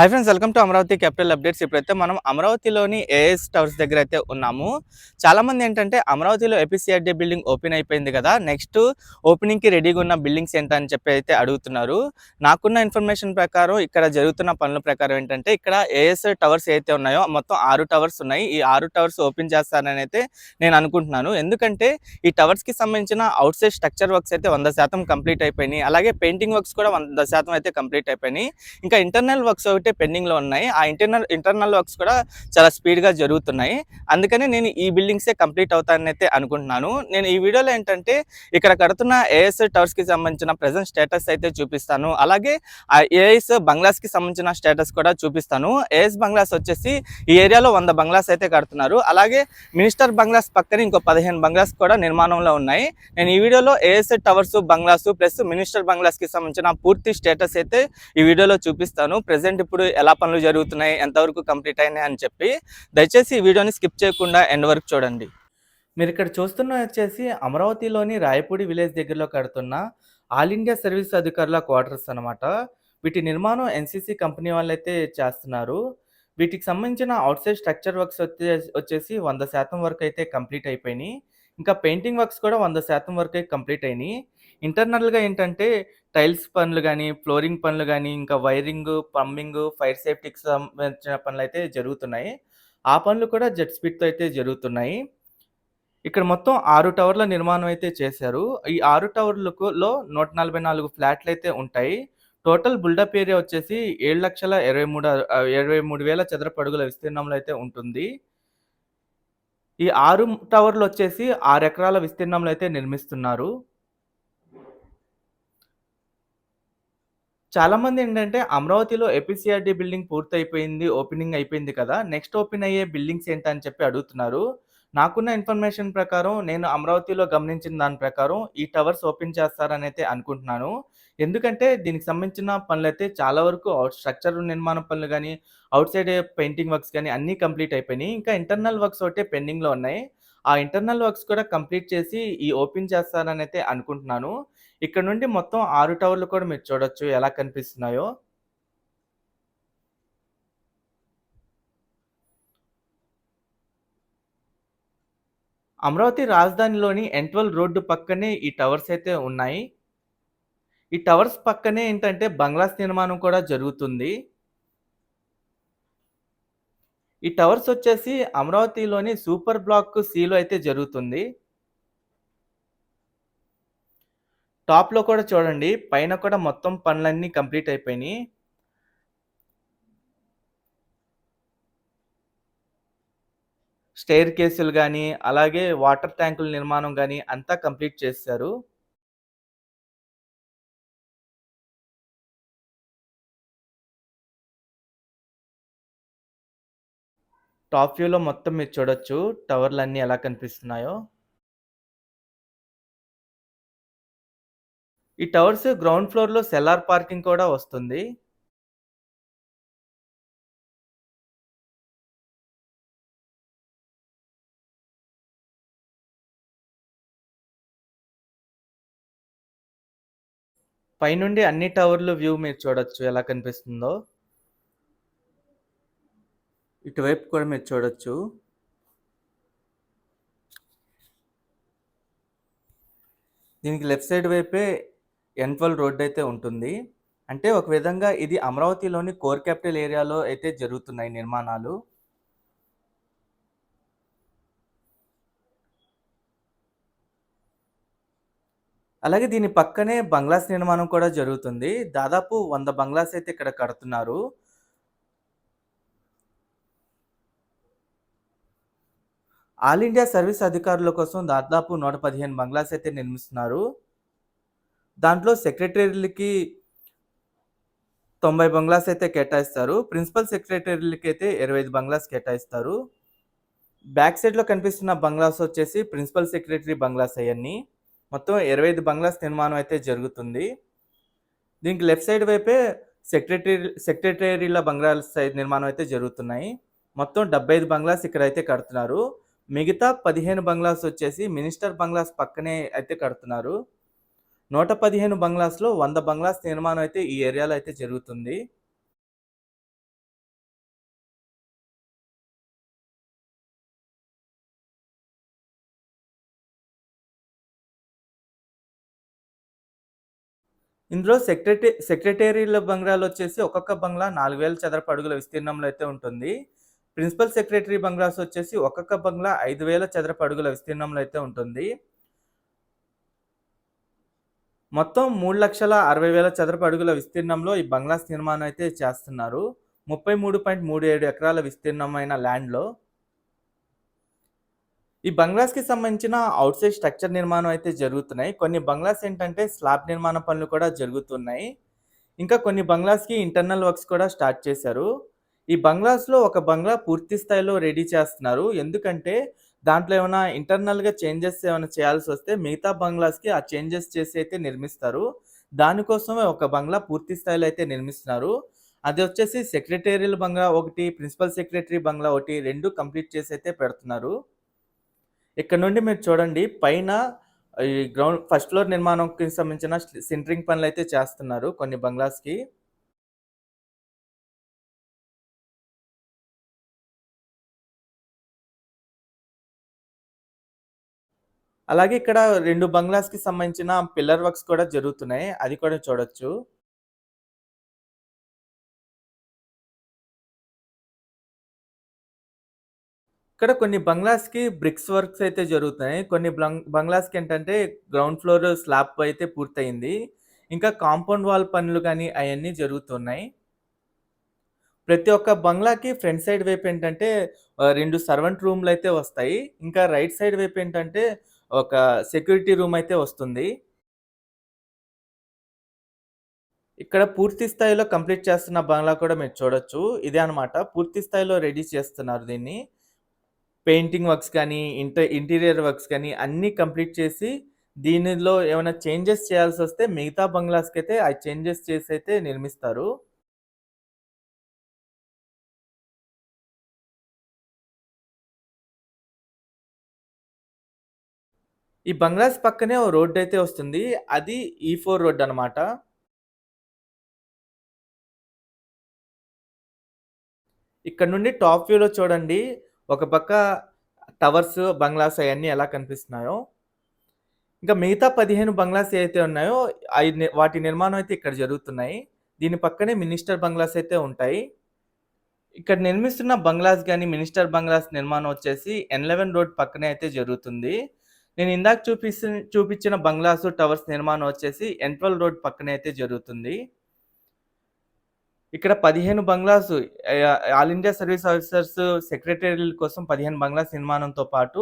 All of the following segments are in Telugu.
Hi friends welcome to Amaravati capital updates ఇప్పుడైతే మనం అమరావతిలోని ఏఎస్ టవర్స్ దగ్గర అయితే ఉన్నాము. చాలా మంది ఏంటంటే అమరావతిలో ఎపిసిఆర్డీ బిల్డింగ్ ఓపెన్ అయిపోయింది కదా నెక్స్ట్ ఓపెనింగ్కి రెడీగా ఉన్న బిల్డింగ్స్ ఏంటని చెప్పి అయితే అడుగుతున్నారు. నాకున్న ఇన్ఫర్మేషన్ ప్రకారం ఇక్కడ జరుగుతున్న పనుల ప్రకారం ఏంటంటే ఇక్కడ ఏఎస్ టవర్స్ అయితే ఉన్నాయో మొత్తం ఆరు టవర్స్ ఉన్నాయి. ఈ ఆరు టవర్స్ ఓపెన్ చేస్తారని అయితే నేను అనుకుంటున్నాను. ఎందుకంటే ఈ టవర్స్కి సంబంధించిన అవుట్ సైడ్ స్ట్రక్చర్ వర్క్స్ అయితే వంద శాతం కంప్లీట్ అయిపోయినాయి. అలాగే పెయింటింగ్ వర్క్స్ కూడా వంద శాతం అయితే కంప్లీట్ అయిపోయినాయి. ఇంకా ఇంటర్నల్ వర్క్స్ ఒకటి పెండింగ్లో ఉన్నాయి. ఆ ఇంటర్నల్ ఇంటర్నల్ వర్క్స్ కూడా చాలా స్పీడ్గా జరుగుతున్నాయి. అందుకనే నేను ఈ బిల్డింగ్సే కంప్లీట్ అవుతానని అయితే అనుకుంటున్నాను. నేను ఈ వీడియోలో ఏంటంటే ఇక్కడ కడుతున్న ఏఎస్ టవర్స్కి సంబంధించిన ప్రెసెంట్ స్టేటస్ అయితే చూపిస్తాను. అలాగే ఆ ఏఎస్ బంగ్లాస్కి సంబంధించిన స్టేటస్ కూడా చూపిస్తాను. ఏఎస్ బంగ్లాస్ వచ్చేసి ఈ ఏరియాలో వంద బంగ్లాస్ అయితే కడుతున్నారు. అలాగే మినిస్టర్ బంగ్లాస్ పక్కన ఇంకో పదిహేను బంగ్లాస్ కూడా నిర్మాణంలో ఉన్నాయి. నేను ఈ వీడియోలో AS towers bungalows plus minister బంగ్లాస్కి సంబంధించిన పూర్తి స్టేటస్ అయితే ఈ వీడియోలో చూపిస్తాను. ప్రెసెంట్ ఇప్పుడు ఎలా పనులు జరుగుతున్నాయి ఎంతవరకు కంప్లీట్ అయినాయి అని చెప్పి దయచేసి ఈ వీడియోని స్కిప్ చేయకుండా ఎండ్ వరకు చూడండి. మీరు ఇక్కడ చూస్తున్న వచ్చేసి అమరావతిలోని రాయపూడి విలేజ్ దగ్గరలో కడుతున్న ఆల్ ఇండియా సర్వీస్ అధికారుల క్వార్టర్స్ అనమాట వీటి నిర్మాణం ఎన్సీసీ కంపెనీ వాళ్ళైతే చేస్తున్నారు. వీటికి సంబంధించిన అవుట్ సైడ్ స్ట్రక్చర్ వర్క్స్ వచ్చే వచ్చేసి వంద శాతం వరకు అయితే కంప్లీట్ అయిపోయినాయి. ఇంకా పెయింటింగ్ వర్క్స్ కూడా వంద శాతం వరకు కంప్లీట్ అయినాయి. ఇంటర్నల్గా ఏంటంటే టైల్స్ పనులు కానీ ఫ్లోరింగ్ పనులు కానీ ఇంకా వైరింగ్ ప్లంబింగ్ ఫైర్ సేఫ్టీకి సంబంధించిన పనులు అయితే జరుగుతున్నాయి. ఆ పనులు కూడా జెట్ స్పీడ్తో అయితే జరుగుతున్నాయి. ఇక్కడ మొత్తం ఆరు టవర్ల నిర్మాణం అయితే చేశారు. ఈ ఆరు టవర్లకు లో నూట నలభై నాలుగు ఫ్లాట్లు అయితే ఉంటాయి. టోటల్ బిల్డప్ ఏరియా వచ్చేసి ఏడు లక్షల ఇరవై మూడు ఇరవై మూడు వేల చదరపు అడుగుల విస్తీర్ణంలో అయితే ఉంటుంది. ఈ ఆరు టవర్లు వచ్చేసి ఆరు ఎకరాల విస్తీర్ణంలో అయితే నిర్మిస్తున్నారు. చాలామంది ఏంటంటే అమరావతిలో ఎపిసిఆర్డి బిల్డింగ్ పూర్తయిపోయింది ఓపెనింగ్ అయిపోయింది కదా నెక్స్ట్ ఓపెన్ అయ్యే బిల్డింగ్స్ ఏంటని చెప్పి అడుగుతున్నారు. నాకున్న ఇన్ఫర్మేషన్ ప్రకారం నేను అమరావతిలో గమనించిన దాని ప్రకారం ఈ టవర్స్ ఓపెన్ చేస్తారని అయితే అనుకుంటున్నాను. ఎందుకంటే దీనికి సంబంధించిన పనులు అయితే చాలా వరకు అవుట్ స్ట్రక్చర్ నిర్మాణ పనులు కానీ అవుట్ సైడ్ పెయింటింగ్ వర్క్స్ కానీ అన్నీ కంప్లీట్ అయిపోయినాయి. ఇంకా ఇంటర్నల్ వర్క్స్ ఒకటే పెండింగ్లో ఉన్నాయి. ఆ ఇంటర్నల్ వర్క్స్ కూడా కంప్లీట్ చేసి ఈ ఓపెన్ చేస్తారని అయితే అనుకుంటున్నాను. ఇక్కడ నుండి మొత్తం ఆరు టవర్లు కూడా మీరు చూడొచ్చు ఎలా కనిపిస్తున్నాయో. అమరావతి రాజధానిలోని ఎన్ట్వల్ రోడ్డు పక్కనే ఈ టవర్స్ అయితే ఉన్నాయి. ఈ టవర్స్ పక్కనే ఏంటంటే బంగ్లాస్ నిర్మాణం కూడా జరుగుతుంది. ఈ టవర్స్ వచ్చేసి అమరావతిలోని సూపర్ బ్లాక్ సిలో అయితే జరుగుతుంది. టాప్లో కూడా చూడండి పైన కూడా మొత్తం పనులన్నీ కంప్లీట్ అయిపోయినాయి. స్టేర్ కేసులు కానీ అలాగే వాటర్ ట్యాంకుల నిర్మాణం కానీ అంతా కంప్లీట్ చేశారు. టాప్ వ్యూలో మొత్తం మీరు చూడొచ్చు టవర్లు అన్నీ ఎలా కనిపిస్తున్నాయో. ఈ టవర్స్ గ్రౌండ్ ఫ్లోర్లో సెల్లార్ పార్కింగ్ కూడా వస్తుంది. పైనుండి అన్ని టవర్లు వ్యూ మీరు చూడొచ్చు ఎలా కనిపిస్తుందో. ఇటువైపు కూడా మీరు చూడొచ్చు. దీనికి లెఫ్ట్ సైడ్ వైపే ఎన్ట్వల్ రోడ్ అయితే ఉంటుంది. అంటే ఒక విధంగా ఇది అమరావతిలోని కోర్ క్యాపిటల్ ఏరియాలో అయితే జరుగుతున్నాయి నిర్మాణాలు. అలాగే దీని పక్కనే బంగ్లాస్ నిర్మాణం కూడా జరుగుతుంది. దాదాపు వంద బంగ్లాస్ అయితే ఇక్కడ కడుతున్నారు. ఆల్ ఇండియా సర్వీస్ అధికారుల కోసం దాదాపు నూట పదిహేను బంగ్లాస్ అయితే నిర్మిస్తున్నారు. దాంట్లో సెక్రటరీలకి తొంభై బంగ్లాస్ అయితే కేటాయిస్తారు. ప్రిన్సిపల్ సెక్రటరీలకి అయితే ఇరవై ఐదు బంగ్లాస్ కేటాయిస్తారు. బ్యాక్ సైడ్లో కనిపిస్తున్న బంగ్లాస్ వచ్చేసి ప్రిన్సిపల్ సెక్రటరీ బంగ్లాస్ అవన్నీ మొత్తం ఇరవై ఐదు బంగ్లాస్ నిర్మాణం అయితే జరుగుతుంది. దీనికి లెఫ్ట్ సైడ్ వైపే సెక్రటరీ సెక్రటరీల బంగ్లాస్ సైడ్ నిర్మాణం అయితే జరుగుతున్నాయి. మొత్తం డెబ్బై ఐదు బంగ్లాస్ ఇక్కడ అయితే కడుతున్నారు. మిగతా పదిహేను బంగ్లాస్ వచ్చేసి మినిస్టర్ బంగ్లాస్ పక్కనే అయితే కడుతున్నారు. నూట పదిహేను బంగ్లాస్లో వంద బంగ్లాస్ నిర్మాణం అయితే ఈ ఏరియాలో అయితే జరుగుతుంది. ఇందులో సెక్రటరీ సెక్రటేరియల్ బంగ్లాలు వచ్చేసి ఒక్కొక్క బంగ్లా నాలుగు వేల చదరపు అడుగుల విస్తీర్ణంలో అయితే ఉంటుంది. ప్రిన్సిపల్ సెక్రటరీ బంగ్లాస్ వచ్చేసి ఒక్కొక్క బంగ్లా ఐదు వేల చదరపు అడుగుల విస్తీర్ణంలో అయితే ఉంటుంది. మొత్తం మూడు లక్షల అరవై వేల చదరపు అడుగుల విస్తీర్ణంలో ఈ బంగ్లాస్ నిర్మాణం అయితే చేస్తున్నారు. ముప్పై మూడు పాయింట్ మూడు ఏడు ఎకరాల విస్తీర్ణమైన ల్యాండ్లో ఈ బంగ్లాస్కి సంబంధించిన అవుట్ సైడ్ స్ట్రక్చర్ నిర్మాణం అయితే జరుగుతున్నాయి. కొన్ని బంగ్లాస్ ఏంటంటే స్లాబ్ నిర్మాణ పనులు కూడా జరుగుతున్నాయి. ఇంకా కొన్ని బంగ్లాస్కి ఇంటర్నల్ వర్క్స్ కూడా స్టార్ట్ చేశారు. ఈ బంగ్లాస్లో ఒక బంగ్లా పూర్తి స్థాయిలో రెడీ చేస్తున్నారు. ఎందుకంటే దాంట్లో ఏమైనా ఇంటర్నల్గా చేంజెస్ ఏమైనా చేయాల్సి వస్తే మిగతా బంగ్లాస్కి ఆ చేంజెస్ చేసి అయితే నిర్మిస్తారు. దానికోసమే ఒక బంగ్లా పూర్తి స్థాయిలో అయితే నిర్మిస్తున్నారు. అది వచ్చేసి సెక్రటేరియల్ బంగ్లా ఒకటి ప్రిన్సిపల్ సెక్రటరీ బంగ్లా ఒకటి రెండు కంప్లీట్ చేసి అయితే పెడుతున్నారు. ఇక్కడ నుండి మీరు చూడండి పైన ఈ గ్రౌండ్ ఫస్ట్ ఫ్లోర్ నిర్మాణంకి సంబంధించిన సింటరింగ్ పనులు అయితే చేస్తున్నారు కొన్ని బంగ్లాస్కి. అలాగే ఇక్కడ రెండు బంగ్లాస్కి సంబంధించిన పిల్లర్ వర్క్స్ కూడా జరుగుతున్నాయి. అది కూడా చూడొచ్చు. ఇక్కడ కొన్ని బంగ్లాస్కి బ్రిక్స్ వర్క్స్ అయితే జరుగుతున్నాయి. కొన్ని బంగ్లాస్కి ఏంటంటే గ్రౌండ్ ఫ్లోర్ స్లాబ్ అయితే పూర్తయింది. ఇంకా కాంపౌండ్ వాల్ పనులు కానీ అవన్నీ జరుగుతున్నాయి. ప్రతి ఒక్క బంగ్లాకి ఫ్రంట్ సైడ్ వైపు ఏంటంటే రెండు సర్వెంట్ రూమ్లు అయితే వస్తాయి. ఇంకా రైట్ సైడ్ వైపు ఏంటంటే ఒక సెక్యూరిటీ రూమ్ అయితే వస్తుంది. ఇక్కడ పూర్తి స్థాయిలో కంప్లీట్ చేస్తున్న బంగ్లా కూడా మీరు చూడొచ్చు. ఇదే అనమాట పూర్తి స్థాయిలో రెడీ చేస్తున్నారు దీన్ని. పెయింటింగ్ వర్క్స్ కానీ ఇంటర్ ఇంటీరియర్ వర్క్స్ కానీ అన్నీ కంప్లీట్ చేసి దీనిలో ఏమైనా చేంజెస్ చేయాల్సి వస్తే మిగతా బంగ్లాస్కి అయితే ఆ చేంజెస్ చేసి అయితే నిర్మిస్తారు. ఈ బంగ్లాస్ పక్కనే ఓ రోడ్డు అయితే వస్తుంది. అది e ఈ ఫోర్ రోడ్ అనమాట ఇక్కడ నుండి టాప్ వ్యూలో చూడండి. ఒక పక్క టవర్స్ బంగ్లాస్ అవన్నీ ఎలా కనిపిస్తున్నాయో. ఇంకా మిగతా పదిహేను బంగ్లాస్ ఏవైతే ఉన్నాయో అవి ని- వాటి నిర్మాణం అయితే ఇక్కడ జరుగుతున్నాయి. దీని పక్కనే మినిస్టర్ బంగ్లాస్ అయితే ఉంటాయి. ఇక్కడ నిర్మిస్తున్న బంగ్లాస్ కానీ మినిస్టర్ బంగ్లాస్ నిర్మాణం వచ్చేసి ఎన్ లెవెన్ రోడ్ పక్కనే అయితే జరుగుతుంది. నేను ఇందాక చూపిస్తు చూపించిన బంగ్లాస్ టవర్స్ నిర్మాణం వచ్చేసి ఎన్ రోడ్ పక్కనే అయితే జరుగుతుంది. ఇక్కడ పదిహేను bungalows all India service officers సెక్రటరీల కోసం పదిహేను బంగ్లాస్ నిర్మాణంతో పాటు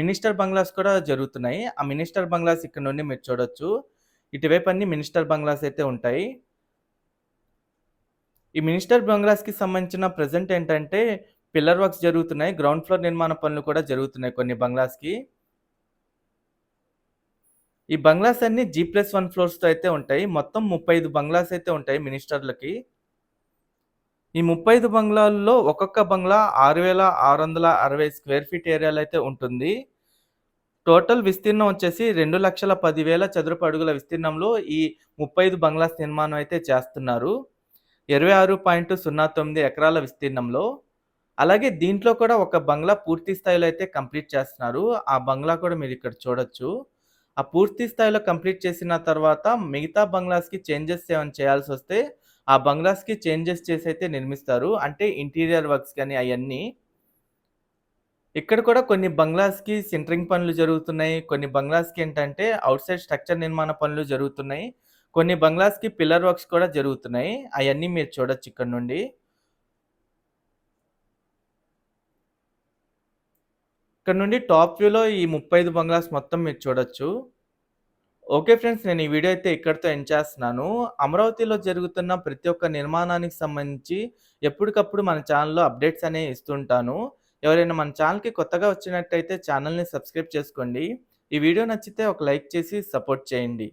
మినిస్టర్ బంగ్లాస్ కూడా జరుగుతున్నాయి. ఆ మినిస్టర్ బంగ్లాస్ ఇక్కడ నుండి మీరు చూడొచ్చు. ఇటువైపు అన్ని మినిస్టర్ బంగ్లాస్ అయితే ఉంటాయి. ఈ మినిస్టర్ బంగ్లాస్కి సంబంధించిన ప్రజెంట్ ఏంటంటే పిల్లర్ వర్క్స్ జరుగుతున్నాయి. గ్రౌండ్ ఫ్లోర్ నిర్మాణ పనులు కూడా జరుగుతున్నాయి కొన్ని బంగ్లాస్కి ఈ బంగ్లాస్ అన్ని జీ ప్లస్ వన్ ఫ్లోర్స్తో అయితే ఉంటాయి. మొత్తం ముప్పై ఐదు బంగ్లాస్ అయితే ఉంటాయి మినిస్టర్లకి. ఈ ముప్పై ఐదు బంగ్లాల్లో ఒక్కొక్క బంగ్లా ఆరు వేల ఆరు వందల అరవై స్క్వేర్ ఫీట్ ఏరియాలో అయితే ఉంటుంది. టోటల్ విస్తీర్ణం వచ్చేసి రెండు లక్షల పదివేల చదరపు అడుగుల విస్తీర్ణంలో ఈ ముప్పై ఐదు బంగ్లాస్ నిర్మాణం అయితే చేస్తున్నారు. ఇరవై ఆరు పాయింట్ సున్నా తొమ్మిది ఎకరాల విస్తీర్ణంలో. అలాగే దీంట్లో కూడా ఒక బంగ్లా పూర్తి స్థాయిలో అయితే కంప్లీట్ చేస్తున్నారు. ఆ బంగ్లా కూడా మీరు ఇక్కడ చూడొచ్చు. ఆ పూర్తి స్థాయిలో కంప్లీట్ చేసిన తర్వాత మిగతా బంగ్లాస్కి చేంజెస్ ఏమైనా చేయాల్సి వస్తే ఆ బంగ్లాస్కి చేంజెస్ చేసి అయితే నిర్మిస్తారు. అంటే ఇంటీరియర్ వర్క్స్ కానీ అవన్నీ. ఇక్కడ కూడా కొన్ని బంగ్లాస్కి సెంటరింగ్ పనులు జరుగుతున్నాయి. కొన్ని బంగ్లాస్కి ఏంటంటే అవుట్ సైడ్ స్ట్రక్చర్ నిర్మాణ పనులు జరుగుతున్నాయి. కొన్ని బంగ్లాస్కి పిల్లర్ వర్క్స్ కూడా జరుగుతున్నాయి. అవన్నీ మీరు చూడొచ్చు ఇక్కడ నుండి. ఇక్కడ నుండి టాప్ వ్యూలో ఈ ముప్పై ఐదు బంగ్లాస్ మొత్తం మీరు చూడొచ్చు. ఓకే ఫ్రెండ్స్ నేను ఈ వీడియో అయితే ఇక్కడితో ఎండ్ చేస్తున్నాను. అమరావతిలో జరుగుతున్న ప్రతి ఒక్క నిర్మాణానికి సంబంధించి ఎప్పటికప్పుడు మన ఛానల్లో అప్డేట్స్ అనేవి ఇస్తుంటాను ఎవరైనా మన ఛానల్కి కొత్తగా వచ్చినట్టయితే ఛానల్ని సబ్స్క్రైబ్ చేసుకోండి. ఈ వీడియో నచ్చితే ఒక లైక్ చేసి సపోర్ట్ చేయండి.